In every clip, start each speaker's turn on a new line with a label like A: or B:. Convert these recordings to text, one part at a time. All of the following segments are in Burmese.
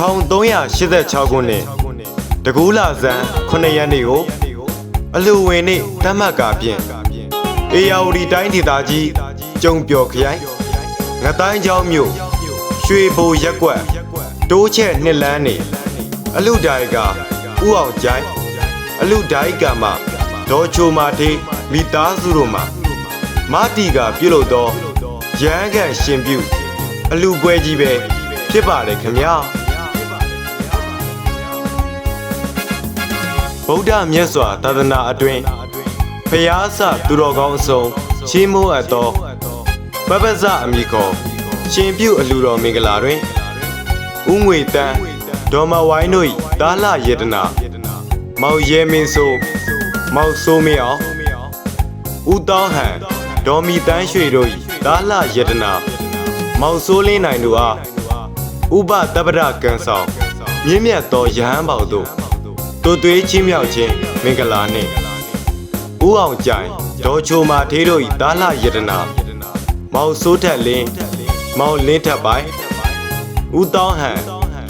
A: 1386ခုနှစ်တကူးလာဇန်9ရက်နေ့ကိုအလူဝင်နေ့တတ်မှတ်ကာဖြင့်အေယာဝတီတိုင်းဒေသကြီးကျုံပျော်ခရိုင်ငတိုင်းချောင်းမြို့ရွှေဘိုရက်ကွက်တိုးချက်နှစ်လန်းနေအလူတိုင်ကဥအောင်ကျိုင်းအလူဒိုင်ကမဒေါ်ချိုမာထေးမိသားစုတို့မှာမာတီကပြုတ်လို့သောရဟန်းကန်ရှင်ပြု အလူပွဲကြီးပဲဖြစ်ပါတယ်ခင်ဗျာ ဗုဒ္ဓမြတ်စွာသာသနာအတွင်းဖျားဆသူတော်ကောင်းအစုံချီးမွမ်းအပ်သောပပဇအမိခေါ်ရှင်ပြုအလူတော်မင်္ဂလာတွင်ဥငွေတန်းဒေါ်မဝိုင်းတို့၏တာလယေတနာမောင်ရဲမင်းဆိုမောင်ဆိုးမင်းအောင်ဦးတောင်းဟန်ဒေါ်မီတန်းရွှေတို့၏တာလယေတနာမောင်ဆိုးလင်းနိုင်တို့အားဥပတပ္ပရကံဆောင်မြင့်မြတ်သောယဟန်ပေါတို့ တို့သွေးချင်းမြောက်ခြင်းမင်္ဂလာနှင့်ဦးအောင်ကြိုင်ဒေါ်ချိုမာထေးတို့၏တာလယတနာမောင်စိုးထက်လင်းမောင်လင်းထက်ပိုင်ဦးတောင်းဟန်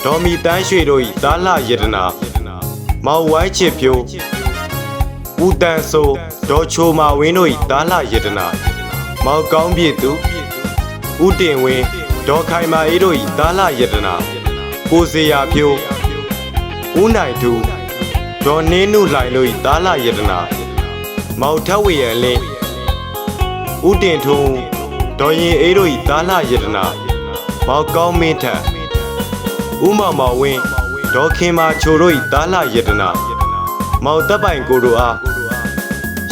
A: ဒေါ်မီတန်းရွှေတို့၏တာလယတနာမောင်ဝိုင်းချစ်ဖြိုးဦးတန်ဆိုဒေါ်ချိုမာဝင်းတို့၏တာလယတနာမောင်ကောင်းပြည့်သူဦးတင်ဝင်းဒေါ်ခိုင်မာအေးတို့၏တာလယတနာကိုစေယာဖြိုးဦးနိုင်သူ ဒေါ်နင်းနုလှိုင်တို့၏တာလယတနာမောင်ထက်ဝေရန်လင်းဦးတင်ထုံးဒေါ်ရင်အေးတို့၏တာလယတနာမောင်ကောင်းမင်းထက်ဦးမောင်မောင်ဝင်းဒေါ်ခင်မာချိုတို့၏တာလယတနာမောင်တပ်ပိုင်ကိုတို့အား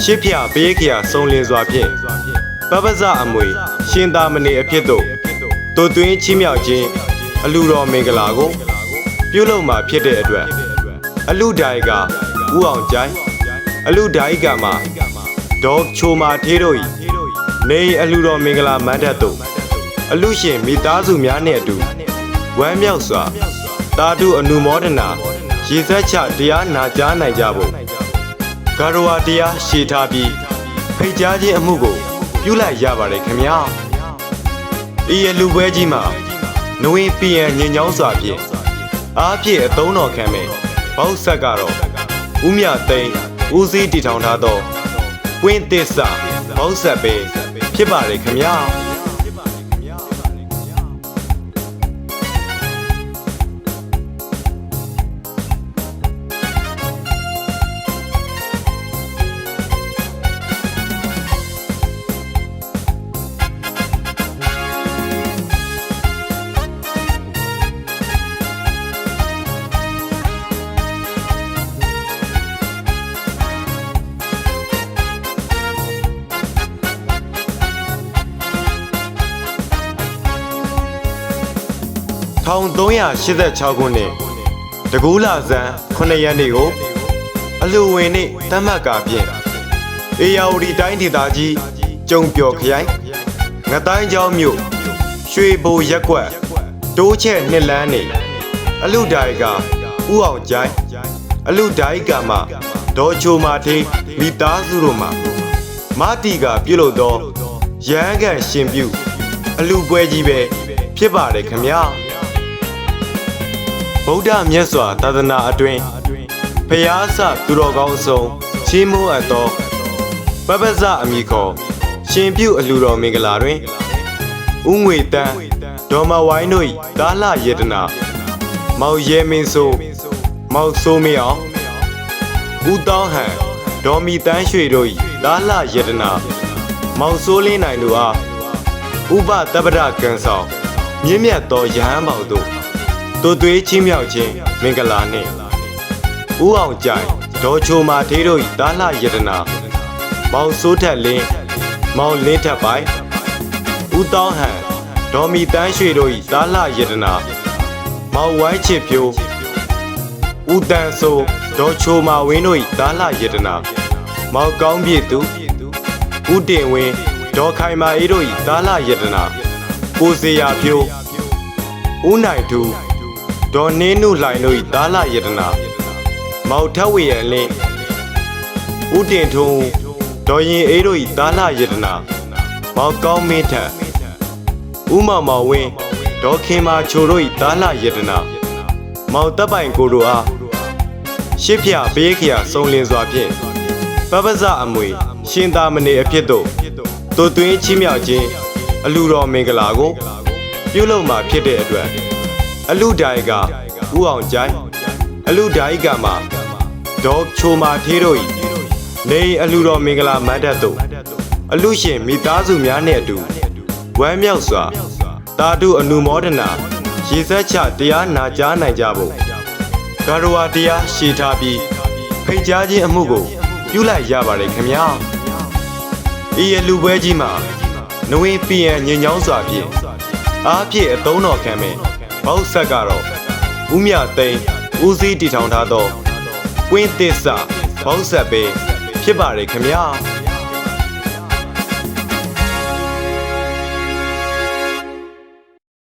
A: ရှစ်ဖြာပေးခရာစုံလင်စွာဖြင့်ပပဇအမွေ ရှင်သာမဏေအဖြစ်သို့တူသွင်းချင်းမြောက်ခြင်းအလူတော်မင်္ဂလာကိုပြုလုပ်မှာဖြစ်တဲ့အတွက် အလူဒိုင်ကဥအောင်ကျိုင်းအလူဒိုင်ကမှာဒေါ်ချိုမာထေးတို့၏နေအလူတော်မင်္ဂလာမန္တတို့အလူရှင်မိသားစုများနှင့်အတူဝမ်းမြောက်စွာတာတုအနုမောဒနာရေဆက်ချတရားနာကြားနိုင်ကြဖို့ဂရဝတရားရှေထားပြီးဖိတ်ကြားခြင်းအမှုကို ပြုလိုက်ရပါတယ်ခင်ဗျာဤအလူပွဲကြီးမှာနဝင်းပြန်ညင်ချောင်းစွာဖြင့်အားဖြင့်အသုံးတော်ခံမဲ့ ဘောက်ဆက်ကတော့ဦးမြသိန်းဦးစီးတည်ထောင်ထားသောပွင့်သစ္စာဘောက်ဆက်ပဲဖြစ်ပါလေခင်ဗျာ 1386ခုနှစ်တကူးလာဇန်9ရက်နေ့ကိုအလူဝင်နေ့တတ်မှတ်ကာဖြင့်အေယာဝတီတိုင်းဒေသကြီးကျုံပျော်ခရိုင်ငတိုင်းချောင်းမြို့ရွှေဘိုရက်ကွက်တိုးချက်နှစ်လန်းနေအလူဒိုင်ကဥအောင်ကျိုင်းအလူဒိုင်ကမဒေါ်ချိုမာထေးမိသားစုတို့မှာမာတီကပြုတ်လို့သောရဟန်းကန်ရှင်ပြုအလူပွဲကြီးပဲဖြစ်ပါတယ်ခင်ဗျာ ဗုဒ္ဓမြတ်စွာသာသနာအတွင်းဖျားဆသူတော်ကောင်းအစုံချီးမွမ်းအပ်သောပပဇအမိခေါ်ရှင်ပြုအလူတော်မင်္ဂလာတွင်ဥငွေတန်းဒေါ်မဝိုင်းတို့၏တာလယေတနာမောင်ရဲမင်းဆိုမောင်ဆိုးမင်းအောင်ဦးတောင်းဟန်ဒေါ်မီတန်းရွှေတို့၏တာလယေတနာမောင်ဆိုးလင်းနိုင်တို့အားဥပတပ္ပဒကံဆောင်မြင့်မြတ်သောယဟန်ပေါတို့ တို့သွေးချင်းမြောက်ခြင်းမင်္ဂလာနှင့်ဦးအောင်ကြိုင်ဒေါ်ချိုမာထေးတို့၏တာလယတနာမောင်စိုးထက်လင်းမောင်လင်းထက်ပိုင်ဦးတောင်းဟန်ဒေါ်မီတန်းရွှေတို့၏တာလယတနာမောင်ဝိုင်းချစ်ဖြိုးဦးတန်ဆိုဒေါ်ချိုမာဝင်းတို့၏တာလယတနာမောင်ကောင်းပြည့်သူဦးတင်ဝင်းဒေါ်ခိုင်မာအေးတို့၏တာလယတနာကိုစေယာဖြိုးဦးနိုင်သူ ဒေါ်နင်းနုလှိုင်တို့၏တာလယတနာမောင်ထက်ဝေရန်လင်းဦးတင်ထုံးဒေါ်ရင်အေးတို့၏တာလယတနာမောင်ကောင်းမင်းထက်ဦးမောင်မောင်ဝင်းဒေါ်ခင်မာချိုတို့၏တာလယတနာမောင်တပ်ပိုင်ကိုတို့အားရှစ်ဖြာဘေးခရာစုံလင်စွာဖြင့်ပပဇအမွေ ရှင်သာမဏေအဖြစ်သို့တူသွင်းချင်းမြောက်ခြင်းအလူတော်မင်္ဂလာကို ပြုလုပ်မှာဖြစ်တဲ့အတွက် အလူဒါယကဥအောင်ကြိုင်အလူဒါယကမှာဒေါ်ချိုမာသေးတို့၏နေအိမ်အလူတော်မင်္ဂလာမန္တတို့အလူရှင်မိသားစုများနှင့်အတူဝမ်းမြောက်စွာတာတုအနုမောဒနာရေဆက်ချတရားနာကြားနိုင်ကြဖို့ဂါရဝတရားရှေထားပြီးဖိတ်ကြားခြင်းအမှုကိုပြုလိုက်ရပါတယ်ခင်ဗျာဤရလူပွဲကြီးမှာနဝင်းပြန်ညင်ညောင်းစွာဖြင့်အားဖြင့်အသုံးတော်ခံမ ယ်ဘောက်ဆက်ကတော့ဦးမြသိန်းဦးစည်းတည်ထောင်ထားသောကွင်းသစ္စာဘောက်ဆက်ပဲဖြစ်ပါတယ်ခင်ဗျာ